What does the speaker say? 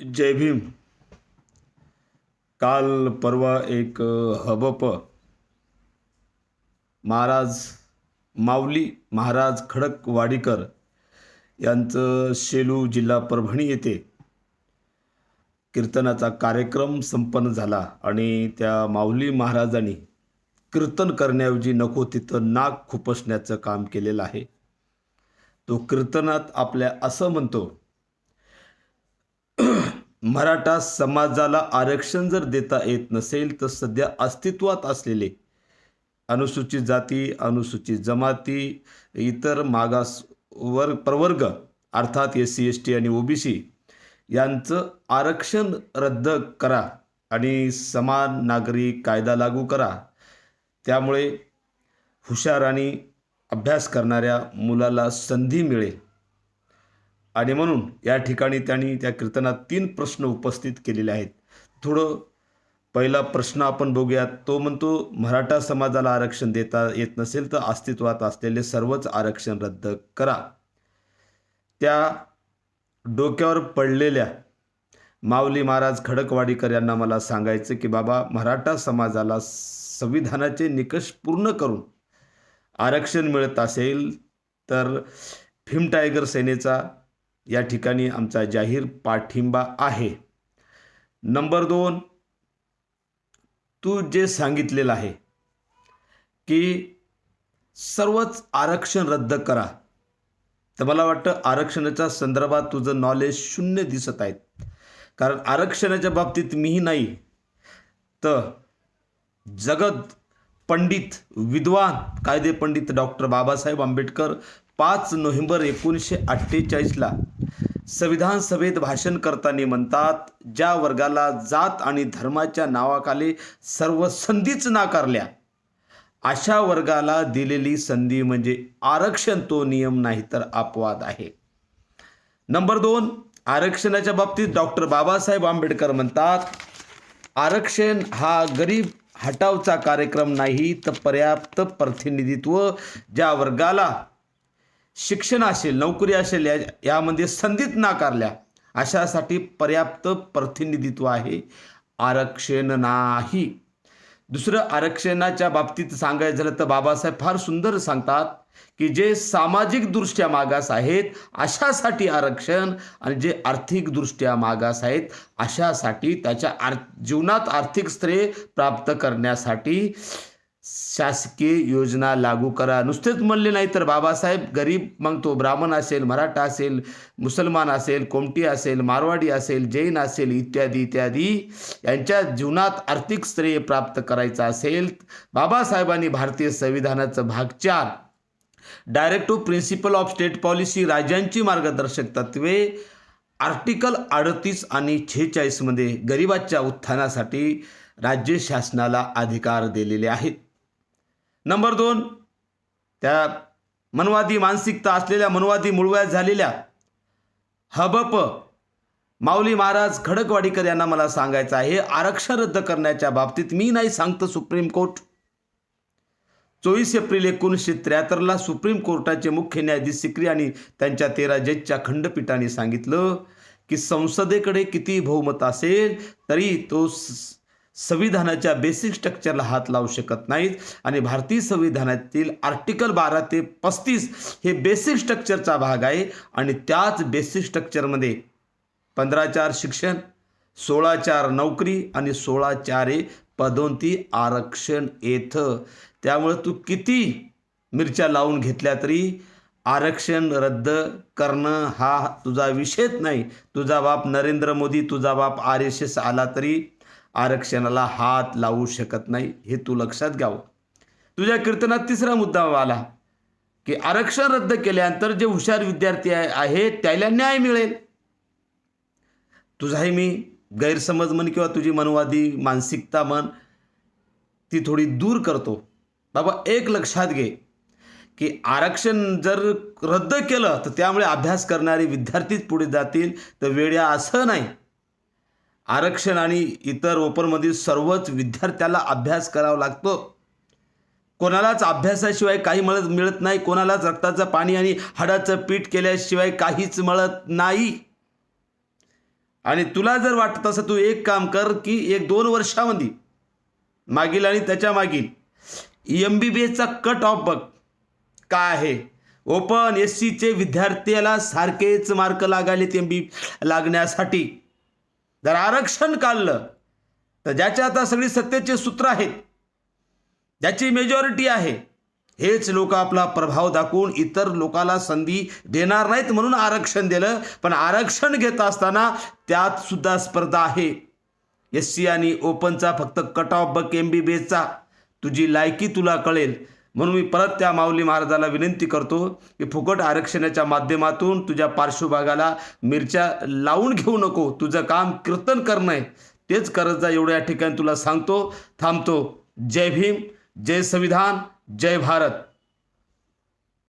जय भीम. काल परवा एक हबप महाराज माऊली महाराज खडकवाडीकर यांचं शेलू जिल्हा परभणी येथे कीर्तनाचा कार्यक्रम संपन्न झाला आणि त्या माऊली महाराजांनी कीर्तन करण्याऐवजी नको तिथं नाक खुपसण्याचं काम केलेलं आहे. तो कीर्तनात आपल्या असं म्हणतो मराठा समाजाला आरक्षण जर देता येत नसेल तर सध्या अस्तित्वात असलेले अनुसूचित जाती अनुसूचित जमाती इतर मागास वर्ग प्रवर्ग अर्थात एस सी एस टी आणि ओबीसी यांचं आरक्षण रद्द करा आणि समान नागरी कायदा लागू करा. त्यामुळे हुशार आणि अभ्यास करणाऱ्या मुलाला संधी मिळेल. आणि म्हणून या ठिकाणी त्यांनी त्या कीर्तनात तीन प्रश्न उपस्थित केलेले आहेत. थोडं पहिला प्रश्न आपण बघूयात. तो म्हणतो मराठा समाजाला आरक्षण देता येत नसेल तर अस्तित्वात असलेले सर्वच आरक्षण रद्द करा. त्या डोक्यावर पडलेल्या माऊली महाराज खडकवाडीकर यांना मला सांगायचं की बाबा मराठा समाजाला संविधानाचे निकष पूर्ण करून आरक्षण मिळत असेल तर फिम टायगर सेनेचा या ठिकाणी आमचा जाहीर पाठिंबा आहे. नंबर दोन तू जे सांगितलेलं आहे की सर्वच आरक्षण रद्द करा. तर मला वाटतं आरक्षणाच्या संदर्भात तुझं नॉलेज शून्य दिसत आहेत. कारण आरक्षणाच्या बाबतीत मीही नाही तर जगत पंडित विद्वान कायदे पंडित डॉक्टर बाबासाहेब आंबेडकर पाच नोव्हेंबर एकोणीसशे अठ्ठेचाळीसला संविधान सभेत भाषण करताना म्हणतात ज्या वर्गाला जात आणि धर्माच्या नावाखाली सर्व संधीच नाकारल्या अशा वर्गाला दिलेली संधी म्हणजे आरक्षण तो नियम नाही तर अपवाद आहे. नंबर दोन आरक्षणाच्या बाबतीत डॉक्टर बाबासाहेब आंबेडकर म्हणतात आरक्षण हा गरीब हटावचा कार्यक्रम नाही तर पर्याप्त प्रतिनिधित्व ज्या वर्गाला शिक्षण असेल नोकरी असेल या यामध्ये संधीत नाकारल्या अशासाठी पर्याप्त प्रतिनिधित्व आहे. आरक्षण नाही. दुसरं आरक्षणाच्या बाबतीत सांगायचं झालं तर बाबासाहेब फार सुंदर सांगतात की जे सामाजिकदृष्ट्या मागास आहेत अशासाठी आरक्षण आणि जे आर्थिकदृष्ट्या मागास आहेत अशासाठी त्याच्या आर जीवनात आर्थिक श्रेय प्राप्त करण्यासाठी शासकीय योजना लागू करा. नुसतेच म्हणले नाही तर बाबासाहेब गरीब मग तो ब्राह्मण असेल मराठा असेल मुसलमान असेल कोमटी असेल मारवाडी असेल जैन असेल इत्यादी इत्यादी यांच्या जीवनात आर्थिक श्रेय प्राप्त करायचं असेल बाबासाहेबांनी भारतीय संविधानाचं भाग चार. Directive principle of state policy राज्यांची मार्गदर्शक तत्वे आर्टिकल अडतीस आणि छेचाळीसमध्ये गरिबाच्या उत्थानासाठी राज्य शासनाला अधिकार दिलेले आहेत. नंबर दोन त्या मनवादी मानसिकता असलेल्या मनवादी मुळव्यात झालेल्या हबप माऊली महाराज खडकवाडीकर यांना मला सांगायचं आहे आरक्षण रद्द करण्याच्या बाबतीत मी नाही सांगतो सुप्रीम कोर्ट. चोवीस एप्रिल एकोणीसशे त्र्याहत्तरला सुप्रीम कोर्टाचे मुख्य न्यायाधीश सिक्री आणि त्यांच्या तेरा जजच्या खंडपीठाने सांगितलं की संसदेकडे किती बहुमत असेल तरी तो स- संविधानाच्या बेसिक स्ट्रक्चरला हात लावू शकत नाहीत. आणि भारतीय संविधानातील आर्टिकल बारा ते पस्तीस हे बेसिक स्ट्रक्चरचा भाग आहे. आणि त्याच बेसिक स्ट्रक्चरमध्ये पंधरा चार शिक्षण सोळा चार नोकरी आणि सोळा चार पदोन्नती आरक्षण येतं. त्यामुळे तू किती मिरच्या लावून घेतल्या तरी आरक्षण रद्द करणं हा तुझा विषयच नाही. तुझा बाप नरेंद्र मोदी तुझा बाप आर एस एस आला तरी आरक्षणाला हात लावू शकत नाही हे तू लक्षात घ्यावं. तुझ्या कीर्तनात तिसरा मुद्दा आला की आरक्षण रद्द केल्यानंतर जे हुशार विद्यार्थी आहे- आहेत त्याला न्याय मिळेल. तुझाही मी गैरसमज म्हण किंवा तुझी मनवादी मानसिकता म्हण ती थोडी दूर करतो. बाबा एक लक्षात घे की आरक्षण जर रद्द केलं तर त्यामुळे अभ्यास करणारे विद्यार्थीच पुढे जातील तर वेड्या असं नाही. आरक्षण आणि इतर ओपनमधील सर्वच विद्यार्थ्याला अभ्यास करावा लागतो. कोणालाच अभ्यासाशिवाय काही मिळत मिळत नाही. कोणालाच रक्ताचं पाणी आणि हाडाचं पीठ केल्याशिवाय काहीच मिळत नाही. आणि तुला जर वाटत असं तू एक काम कर की एक दोन वर्षामध्ये मागील आणि त्याच्या मागील एम बी बी एसचा कट ऑफ बघ. काय आहे? ओपन एस सीचे विद्यार्थ्याला सारखेच मार्क लागायलेत एम बी लागण्यासाठी. जर आरक्षण काढलं तर ज्याच्या आता सगळी सत्तेचे सूत्र आहेत ज्याची मेजॉरिटी आहे हेच लोक आपला प्रभाव दाखवून इतर लोकाला संधी देणार नाहीत म्हणून आरक्षण दिलं. पण आरक्षण घेत असताना त्यात सुद्धा स्पर्धा आहे. एस सी आणि ओपनचा फक्त कट ऑफ बक एम बी बेचा तुझी लायकी तुला कळेल. म्हणून मी परत त्या माऊली महाराजाला विनंती करतो की फुकट आरक्षणाच्या माध्यमातून तुझ्या पार्श्वभागाला मिरच्या लावून घेऊ नको तुझं काम कीर्तन करणं आहे. तेच करत जा एवढ्या ठिकाणी तुला सांगतो थांबतो. जय भीम जय संविधान जय भारत.